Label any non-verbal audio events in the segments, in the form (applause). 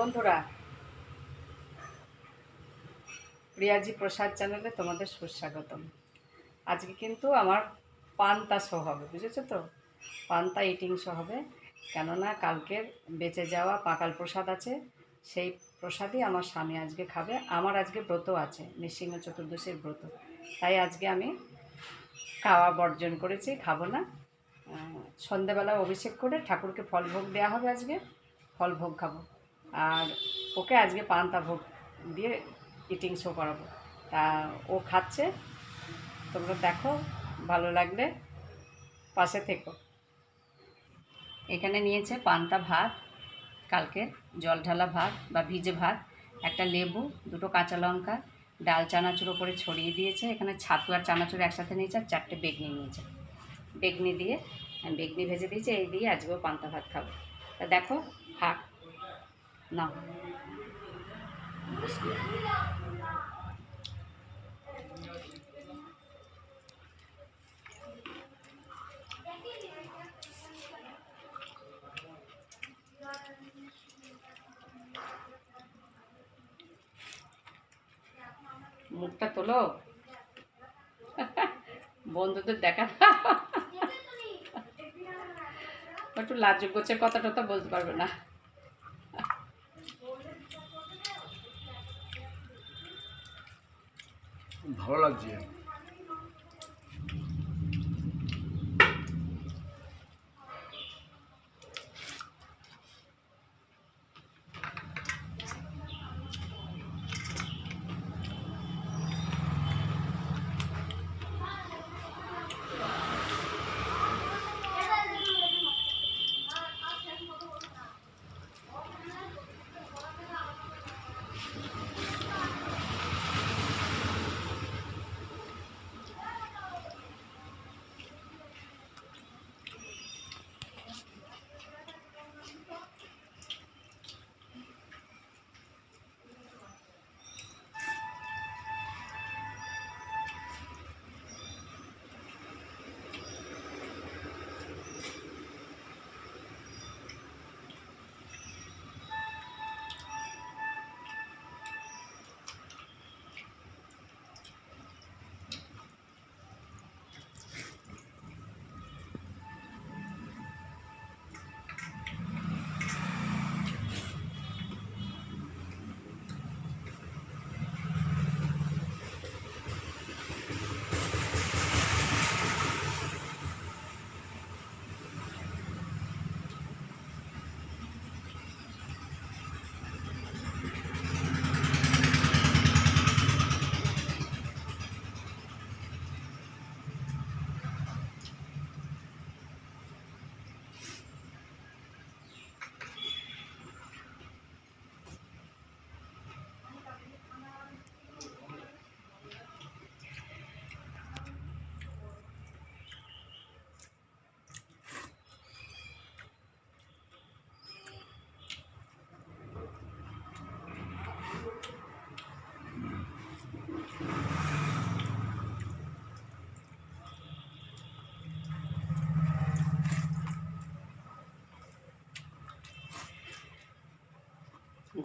বন্ধুরা, প্রিয়াজি প্রসাদ চ্যানেলে তোমাদের সুস্বাগতম। আজকে কিন্তু আমার পান্তা শো হবে, বুঝেছ তো? পান্তা ইটিং শো হবে। কেননা কালকের বেঁচে যাওয়া পাকাল প্রসাদ আছে, সেই প্রসাদই আমার স্বামী আজকে খাবে। আমার আজকে ব্রত আছে, নৃসিংহ চতুর্দশীর ব্রত। তাই আজকে আমি খাওয়া বর্জন করেছি, খাব না। সন্ধেবেলা অভিষেক করে ঠাকুরকে ফল ভোগ দেওয়া হবে আজকে। ফল ভোগ খাব। আর ওকে আজকে পান্তা ভোগ দিয়ে ইটিং শো করাবো। তা ও খাচ্ছে। তোমরা দেখো, ভালো লাগলে পাশে থেকো। এখানে নিয়েছে পান্তা ভাত, কালকে জল ঢালা ভাত বা ভিজে ভাত, একটা লেবু, দুটো কাঁচা লঙ্কা, ডাল চানাচুর ওপরে ছড়িয়ে দিয়েছে। এখানে ছাতু আর চানাচুর একসাথে নিয়েছে আর চারটে বেগনি নিয়েছে। বেগনি দিয়ে, বেগনি ভেজে দিয়েছে, এই দিয়ে আজকেও পান্তা ভাত খাব। তা দেখো থাক না। মুখটা তোলো। বন্ধুদের দেখা একটু লাজ গোছের কথা টথা বলতে পারবে না। ভালো লাগছে।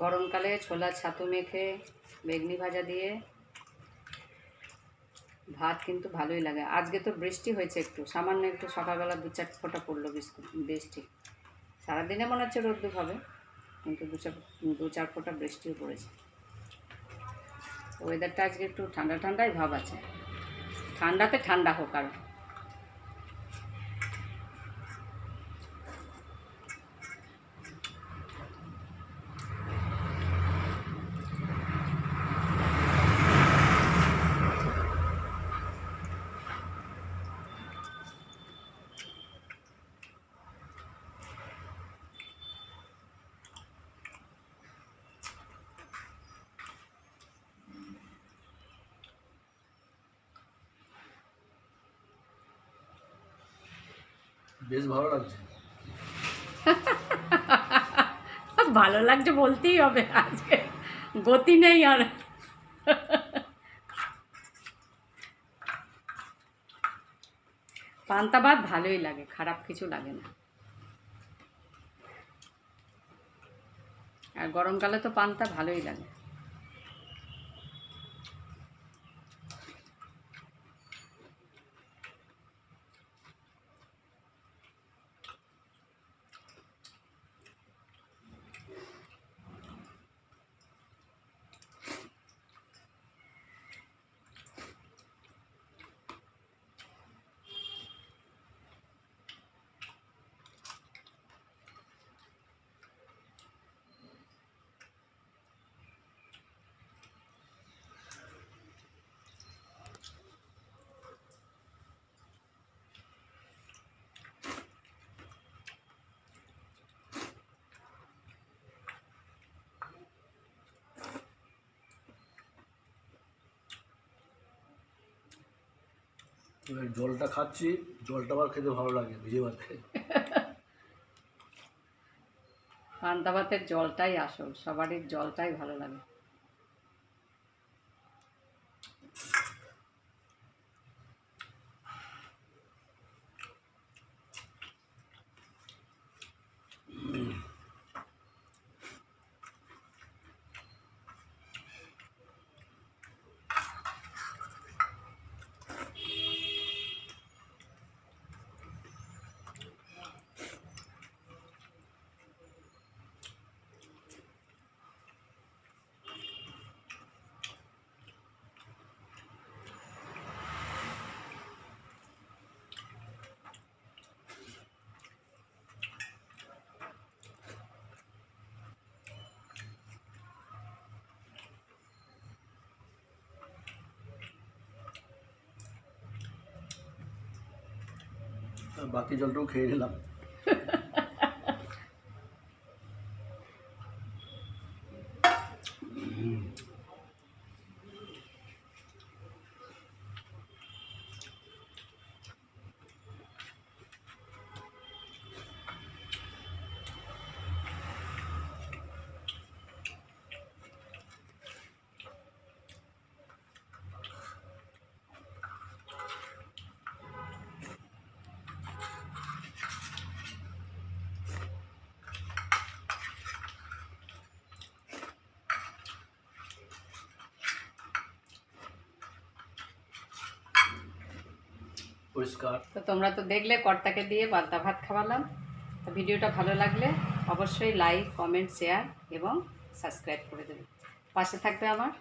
গরমকালে ছোলা ছাতু মেখে বেগনি ভাজা দিয়ে ভাত কিন্তু ভালোই লাগে। আজকে তো বৃষ্টি হয়েছে একটু, সামান্য একটু সকালবেলা দু চার ফোঁটা পড়ল বিস্কুট বৃষ্টি। সারাদিনে মনে হচ্ছে রোদ্দুর হবে, কিন্তু দু চার দু চার ফোঁটা বৃষ্টিও পড়েছে। ওয়েদারটা আজকে একটু ঠান্ডা, ঠান্ডাই ভাব আছে। ঠান্ডাতে ঠান্ডা হোক আর। বেশ ভালো লাগছে। (laughs) ভালো লাগছে বলতেই হবে আজকে। গতি নেই আর। পান্তা ভাত ভালোই লাগে, খারাপ কিছু লাগে না। আর গরমকালে তো পান্তা ভালোই লাগে। এবার জলটা খাচ্ছি, জলটা আবার খেতে ভালো লাগে, ভিজে ভাতে (laughs) পান্তা ভাতের জলটাই আসল, সবারই জলটাই ভালো লাগে। বাকি জলটাও খেয়ে নিলাম। পরিষ্কার। তো তোমরা তো দেখলে, কর্তাকে দিয়ে বাদ্দা ভাত খাওয়ালাম। তো ভিডিওটা ভালো লাগলে অবশ্যই লাইক কমেন্ট শেয়ার এবং সাবস্ক্রাইব করে দেবে। পাশে থাকবে আমার।